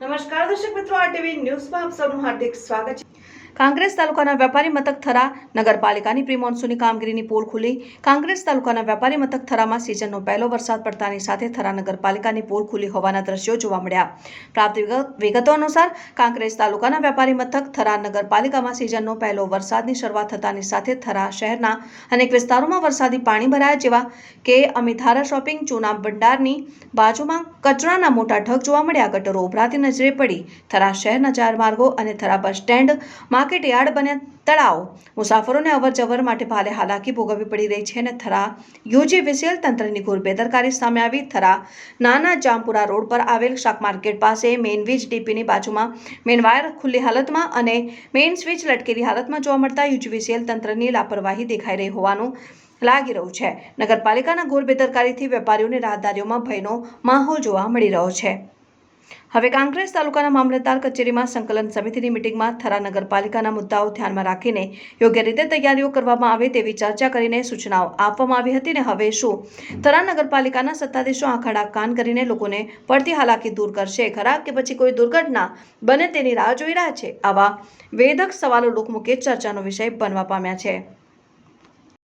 નમસ્કાર, દર્શક મિત્રો આરટીવી ન્યૂઝમાં આપ સૌનું હાર્દિક સ્વાગત છે. કાંગ્રેસ તાલુકાના વેપારી મથક થરા નગરપાલિકાની પ્રી મોન્સૂનની કામગીરીની પોલ ખુલી. કાંગ્રેસ તાલુકાના વેપારી મથક થરામાં સિઝનનો પહેલો વરસાદ પડતાની સાથે થરા નગરપાલિકાની પોલ ખુલી હોવાના દ્રશ્યો જોવા મળ્યા. પ્રાપ્ત વિગતો અનુસાર, કાંગ્રેસ તાલુકાના વેપારી મથક થરા નગરપાલિકામાં સિઝનનો પહેલો વરસાદની શરૂઆત થતાની સાથે થરા શહેરના અનેક વિસ્તારોમાં વરસાદી પાણી ભરાયા, જેવા કે અમિથારા શોપિંગ, ચૂના ભંડારની બાજુમાં કચરાના મોટા ઢગ જોવા મળ્યા. ગટરો ઉભરાતી નજરે પડી. થરા શહેરના ચાર માર્ગો અને Thara bus stand, market yard બન્યા તળાવ. મુસાફરોને અવર જવર માટે ભારે હાલાકી ભોગવવી પડી રહી છે અને થરા યોજી વિસેલ તંત્રની ઘોર બેદરકારી સામે આવી. થરા નાના જામપુરા રોડ પર આવેલ શાક માર્કેટ પાસે મેઇન વીજ ડીપીની બાજુમાં મેઇન વાયર ખુલ્લી હાલતમાં અને મેઇન સ્વિચ લટકેલી હાલતમાં જોવા મળતા યુજીવીસીએલ તંત્રની લાપરવાહી દેખાઈ રહી હોવાનું લાગી રહ્યું છે. નગરપાલિકાના ઘોર બેદરકારીથી વેપારીઓને રાહદારીઓમાં ભયનો માહોલ જોવા મળી રહ્યો છે. હવે કાંકરેજ તાલુકાના મામલતદાર કચેરીમાં સંકલન સમિતિની મિટિંગમાં થરા નગરપાલિકાના મુદ્દાઓ ધ્યાનમાં રાખીને યોગ્ય રીતે તૈયારીઓ કરવામાં આવે તેવી ચર્ચા કરીને સૂચનાઓ આપવામાં આવી હતી ને હવે શું? થરા નગરપાલિકાના સત્તાધીશો આંખાડા કાન કરીને લોકોને પડતી હાલાકી દૂર કરશે ખરા કે પછી કોઈ દુર્ઘટના બને તેની રાહ જોઈ રહ્યા છે? આવા વેધક સવાલો લોકમુખે ચર્ચાનો વિષય બનવા પામ્યા છે.